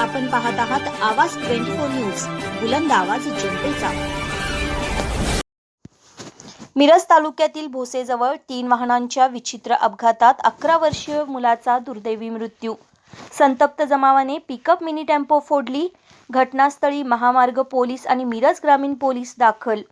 आपण पाहत आहात आवाज ट्वेंटी फोर न्यूज बुलंद आवाज जनतेचा. मिरज तालुक्यातील भोसेजवळ तीन वाहनांच्या विचित्र अपघातात अकरा वर्षीय मुलाचा दुर्दैवी मृत्यू. संतप्त जमावाने पिकअप मिनी टेम्पो फोडली. घटनास्थळी महामार्ग पोलीस आणि मिरज ग्रामीण पोलीस दाखल.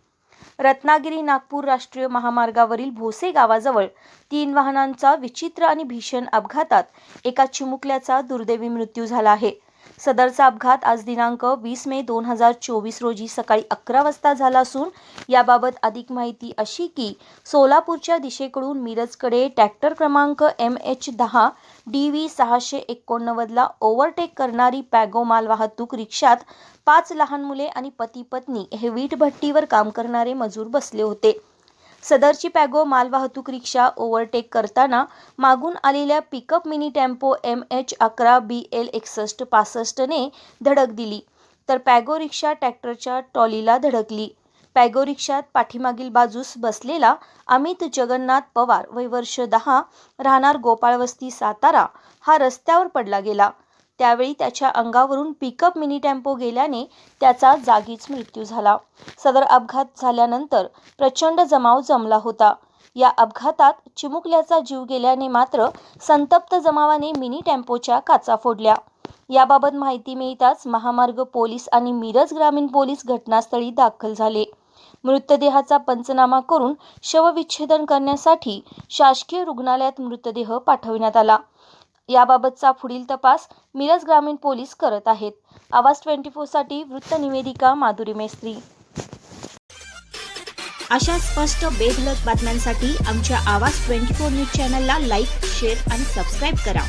रत्नागिरी नागपूर राष्ट्रीय महामार्गावरील भोसे गावाजवळ तीन वाहनांचा विचित्र आणि भीषण अपघातात एका चिमुकल्याचा दुर्दैवी मृत्यू झाला आहे. सदरचा अपघात आज दिनांक वीस मे दोन हजार चोवीस रोजी सकाळी अकरा वाजता झाला असून याबाबत अधिक माहिती अशी की सोलापूरच्या दिशेकडून मिरजकडे ट्रॅक्टर क्रमांक एम एच दहा डी व्ही सहाशे एकोणनव्वदला ओव्हरटेक करणारी पॅगो माल वाहतूक रिक्षात पाच लहान मुले आणि पती पत्नी हे वीटभट्टीवर काम करणारे मजूर बसले होते. सदरची पॅगो मालवाहतूक रिक्षा ओव्हरटेक करताना मागून आलेल्या pickup mini tempo M H अकरा बी एल एकसष्ट पासष्टने धडक दिली. तर पॅगो रिक्षा ट्रॅक्टरच्या ट्रॉलीला धडकली. पॅगो रिक्षात पाठीमागील बाजूस बसलेला अमित जगन्नाथ पवार वय वर्ष दहा राहणार गोपाळवस्ती सातारा हा रस्त्यावर पडला गेला. त्यावेळी त्याच्या अंगावरून पिकअप मिनी टेम्पो गेल्याने त्याचा जागीच मृत्यू झाला. सदर अपघात झाल्यानंतर प्रचंड जमाव जमला होता. या अपघातात चिमुकल्याचा जीव गेल्याने मात्र संतप्त जमावाने मिनी टेम्पोच्या काचा फोडल्या. याबाबत माहिती मिळताच महामार्ग पोलीस आणि मिरज ग्रामीण पोलीस घटनास्थळी दाखल झाले. मृतदेहाचा पंचनामा करून शवविच्छेदन करण्यासाठी शासकीय रुग्णालयात मृतदेह पाठविण्यात आला. याबाबतचा पुढील तपास मिरज ग्रामीण पोलीस करत आहेत. आवाज ट्वेंटी फोरसाठी वृत्तनिवेदिका माधुरी मेस्त्री. अशा स्पष्ट बेधलक बातम्यांसाठी आमच्या आवाज ट्वेंटी फोर न्यूज चॅनलला लाईक शेअर आणि सबस्क्राईब करा.